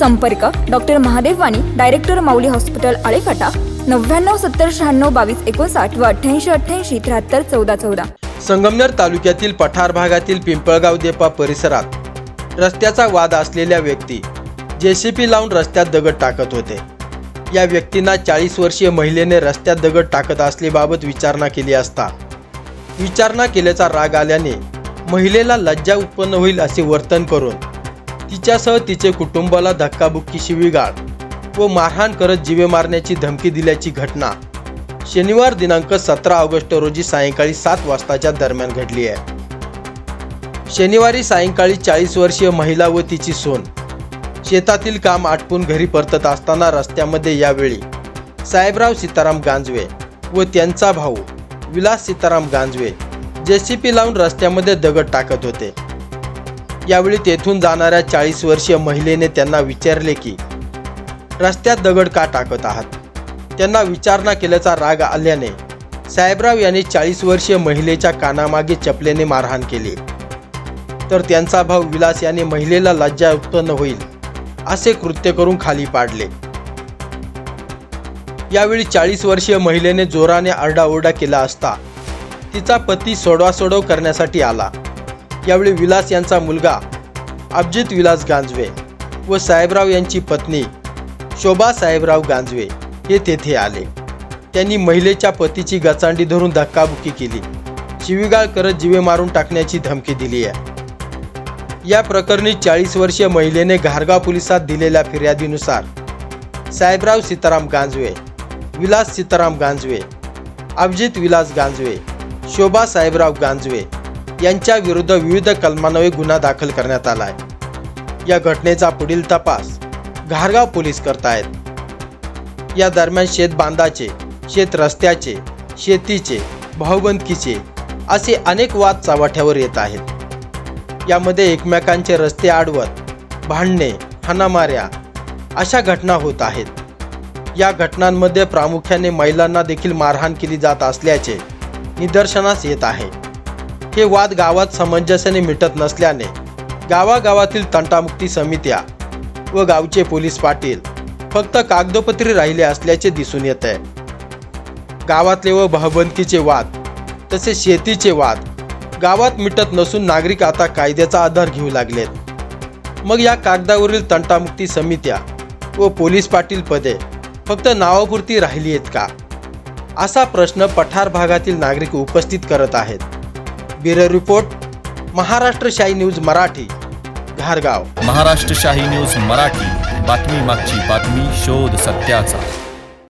संपर्क doctor Mahadev Wani director Mauli hospital Alephata. नव्याण्णव सत्तर शहाण्णव बावीस एकोणसाठ व अठ्ठ्याऐंशी अठ्ठ्याऐंशी त्र्याहत्तर चौदा चौदा. संगमनेर तालुक्यातील पठार भागातील पिंपळगाव देपा परिसरात रस्त्याचा वाद असलेल्या व्यक्ती जेसीपी लावून रस्त्यात दगड टाकत होते. या व्यक्तींना चाळीस वर्षीय महिलेने रस्त्यात दगड टाकत असल्याबाबत विचारणा केली असता. विचारणा केल्याचा राग आल्याने महिलेला लज्जा उत्पन्न होईल असे वर्तन करून तिच्यासह तिचे कुटुंबाला धक्काबुक्की शिवीगाळ व मारहाण करत जीवे मारण्याची धमकी दिल्याची घटना. शनिवार दिनांक सतरा ऑगस्ट रोजी सायंकाळी सात वाजताच्या दरम्यान घडली आहे. शनिवारी सायंकाळी चाळीस वर्षीय महिला व तिची सोन. शेतातील काम आटपून घरी परतत असताना रस्त्यामध्ये यावेळी साहेबराव सीताराम गांजवे व त्यांचा भाऊ विलास सीताराम गांजवे जेसीपी लावून रस्त्यामध्ये दगड टाकत होते. यावेळी तेथून जाणाऱ्या चाळीस वर्षीय महिलेने त्यांना विचारले की रस्त्यात दगड का टाकत आहात? त्यांना विचारणा केल्याचा राग आल्याने साहेबराव यांनी चाळीस वर्षीय महिलेच्या कानामागे चपलेने मारहाण केली. तर त्यांचा भाऊ विलास यांनी महिलेला लज्जा उत्पन्न होईल असे कृत्य करून खाली पाडले. यावेळी चाळीस वर्षीय महिलेने जोराने आरडाओरडा केला असता तिचा पती सोडवासोडव करण्यासाठी आला. यावेळी विलास यांचा मुलगा अभिजित विलास गांजवे व साहेबराव यांची पत्नी शोभा साहेबराव गांजवे हे तेथे आले. त्यांनी महिलेच्या पतीची गचांडी धरून धक्काबुक्की केली. शिवीगाळ करत जीवे मारून टाकण्याची धमकी दिली आहे. या प्रकरणी चाळीस वर्षीय महिलेने घारगाव पोलिसात दिलेल्या फिर्यादीनुसार साहेबराव सीताराम गांजवे विलास सीताराम गांजवे अभिजित विलास गांजवे शोभा साहेबराव गांजवे यांच्या विरुद्ध विविध कलमान्वये गुन्हा दाखल करण्यात आला आहे या घटनेचा पुढील तपास घारगाव पोलीस करतायत. या दरम्यान शेत बांधाचे शेत रस्त्याचे शेतीचे भाऊबंदकीचे असे अनेक वाद चव्हाट्यावर येत आहेत. यामध्ये एकमेकांचे रस्ते आडवत भांडणे हाणामाऱ्या अशा घटना होत आहेत. या घटनांमध्ये प्रामुख्याने महिलांना देखील मारहाण केली जात असल्याचे निदर्शनास येत आहे. हे वाद गावात सामंजस्याने मिटत नसल्याने गावागावातील तंटामुक्ती समित्या व गावचे पोलीस पाटील फक्त कागदोपत्री राहिले असल्याचे दिसून येत आहे. गावातले व भावबंदकीचे वाद तसेच शेतीचे वाद गावात मिटत नसून नागरिक आता कायद्याचा आधार घेऊ लागलेत. मग या कागदावरील तंटामुक्ती समित्या व पोलीस पाटील पदे फक्त नावापुरती राहिली आहेत का? असा प्रश्न पठार भागातील नागरिक उपस्थित करत आहेत. ब्युरो रिपोर्ट महाराष्ट्र शाही न्यूज मराठी घारगाव. महाराष्ट्र शाही न्यूज मराठी बातमी मागची बातमी शोध सत्याचा.